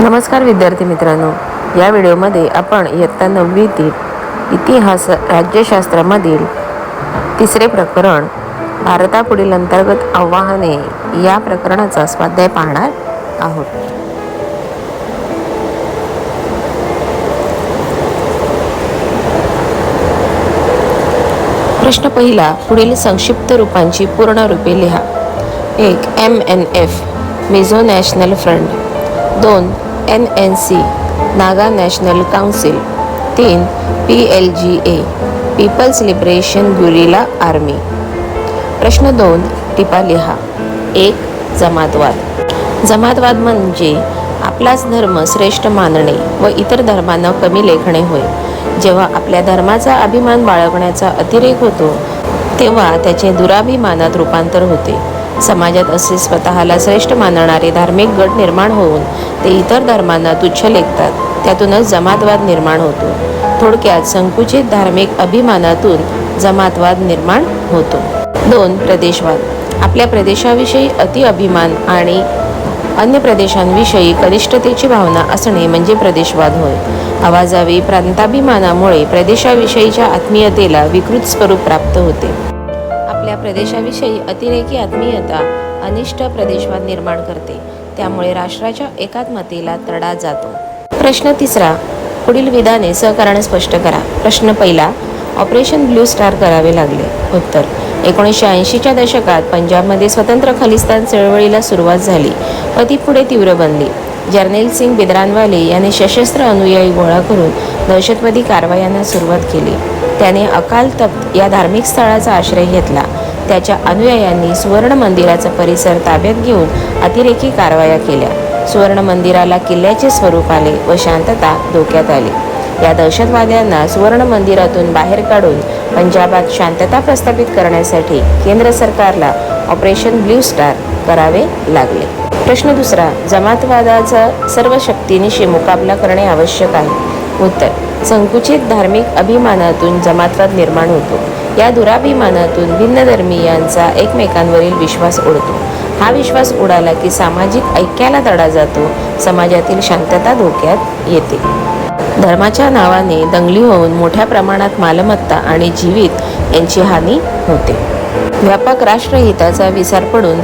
नमस्कार विद्यार्थी मित्रांनो. या व्हिडिओमध्ये आपण इयत्ता नववीतील इतिहास राज्यशास्त्रामधील तिसरे प्रकरण भारतापुढील अंतर्गत आव्हाने या प्रकरणाचा स्वाध्याय पाहणार आहोत. प्रश्न पहिला पुढील संक्षिप्त रूपांची पूर्ण रूपे लिहा. एक M N F Mizo national front दोन N N C Naga national council तीन P L G A people's liberation guerrilla army. प्रश्न दोन टिपा लिहा. एक जमातवाद. जमातवाद म्हणजे आपलाच धर्म श्रेष्ठ मानणे व इतर धर्मांना कमी लेखणे होय. जेव्हा आपल्या धर्माचा अभिमान बाळगण्याचा अतिरेक होतो तेव्हा त्याचे दुराभिमानात रूपांतर होते. समाजात असे स्वतःला श्रेष्ठ मानणारे धार्मिक गट निर्माण होऊन ते इतर धर्मांना तुच्छ लेखतात. त्यातूनच जमातवाद निर्माण होतो. थोडक्यात संकुचित धार्मिक अभिमानातून जमातवाद निर्माण होतो. दोन प्रदेशवाद. आपल्या प्रदेशाविषयी अति अभिमान आणि अन्य प्रदेशांविषयी कनिष्ठतेची भावना असणे म्हणजे प्रदेशवाद होय. आवाजावी प्रांताभिमानामुळे प्रदेशाविषयीच्या आत्मीयतेला विकृत स्वरूप प्राप्त होते. आपल्या प्रदेशाविषयी अतिरेकी आत्मीयता अनिष्ट प्रदेशवाद निर्माण करते. त्यामुळे राष्ट्राच्या एकात्मतेला तडा जातो. प्रश्न तिसरा पुढील विधाने सहकाराने स्पष्ट करा. प्रश्न पहिला ऑपरेशन ब्लू स्टार करावे लागले. उत्तर एकोणीसशे ऐंशीच्या दशकात पंजाबमध्ये स्वतंत्र खलिस्तान चळवळीला सुरुवात झाली व ती पुढे तीव्र बनली. जर्नेल सिंग बिद्रानवाले यांनी सशस्त्र अनुयायी गोळा करून दहशतवादी कारवायांना सुरुवात केली. त्याने अकाल तख्त या धार्मिक स्थळाचा आश्रय घेतला. त्याच्या अनुयायांनी सुवर्ण मंदिराचा परिसर ताब्यात घेऊन अतिरेकी कारवाया केल्या. सुवर्ण मंदिराला किल्ल्याचे स्वरूप आले व शांतता धोक्यात आली. या दहशतवाद्यांना सुवर्ण मंदिरातून बाहेर काढून पंजाबात शांतता प्रस्थापित करण्यासाठी केंद्र सरकारला ऑपरेशन ब्ल्यू स्टार करावे लागले. प्रश्न दुसरा जमातवादाचा सर्व शक्तीनिशी मुकाबला करणे आवश्यक आहे. उत्तर संकुचित धार्मिक अभिमानातून जमातवाद निर्माण होतो. या दुराभिमानातून भिन्न धर्मीयांचा एकमेकांवरील विश्वास उडतो हा विश्वास उडाला की सामाजिक ऐक्याला तडा जातो समाजातील शांतता धोक्यात येते. धर्माच्या नावाने दंगली होऊन मोठ्या प्रमाणात मालमत्ता आणि जीवित यांची हानी होते. व्यापक राष्ट्रहिताचा विसार पडून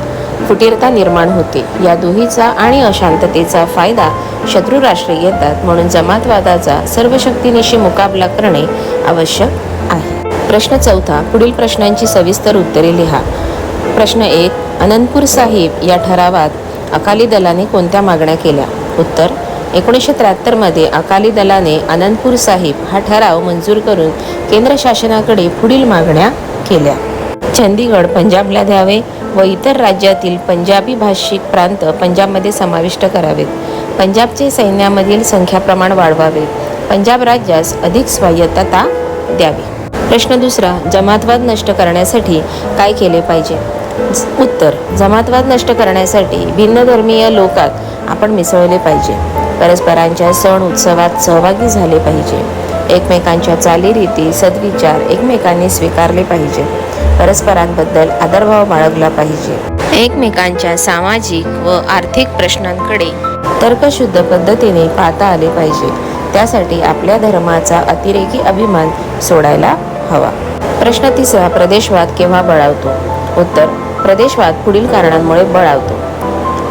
फुटीरता निर्माण होते. या दुहीचा आणि अशांततेचा फायदा शत्रू राष्ट्रे घेतात म्हणून जमातवादाचा सर्व शक्तीनिशी मुकाबला करणे आवश्यक आहे. प्रश्न चौथा पुढील प्रश्नांची सविस्तर उत्तरे लिहा. प्रश्न एक अनंतपूर साहिब या ठरावात अकाली दलाने कोणत्या मागण्या केल्या? उत्तर एकोणीसशे त्र्याहत्तरमध्ये अकाली दलाने अनंतपूर साहिब हा ठराव मंजूर करून केंद्र शासनाकडे पुढील मागण्या केल्या. चंदीगड पंजाबला द्यावे. व इतर राज्यातील पंजाबी भाषिक प्रांत पंजाबमध्ये समाविष्ट करावेत. पंजाबचे सैन्यामधील संख्या प्रमाण वाढवावे. पंजाब राज्यास अधिक स्वायत्तता द्यावी. प्रश्न दुसरा जमातवाद नष्ट करण्यासाठी काय केले पाहिजे? उत्तर जमातवाद नष्ट करण्यासाठी भिन्न धर्मीय लोकात आपण मिसळले पाहिजे. परस्परांच्या सण उत्सवात सहभागी झाले पाहिजे. एकमेकांच्या चालीरीती सद्विचार एकमेकांनी स्वीकारले पाहिजे. परस्परांबद्दल आदरभाव बाळगला पाहिजे. एकमेकांच्या सामाजिक व आर्थिक प्रश्नांकडे तर्कशुद्ध पद्धतीने पाहता आले पाहिजे. त्यासाठी आपल्या धर्माचा अतिरेकी अभिमान सोडायला हवा. प्रश्न तिसरा प्रदेशवाद केव्हा बळावतो? उत्तर प्रदेशवाद पुढील कारणांमुळे बळावतो.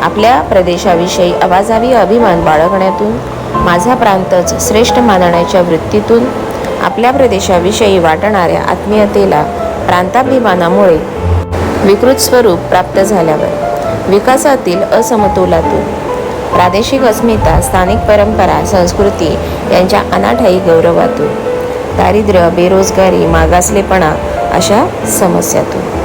आपल्या प्रदेशाविषयी आवाजावी अभिमान बाळगण्यातून माझा प्रांतच श्रेष्ठ मानण्याच्या वृत्तीतून आपल्या प्रदेशाविषयी वाटणाऱ्या आत्मीयतेला प्रांताभिमानामुळे विकृत स्वरूप प्राप्त झाल्यावर विकासातील असमतोलातून प्रादेशिक अस्मिता स्थानिक परंपरा संस्कृती यांच्या अनाठाई गौरवातून दारिद्र्य बेरोजगारी मागासलेपणा अशा समस्यातून.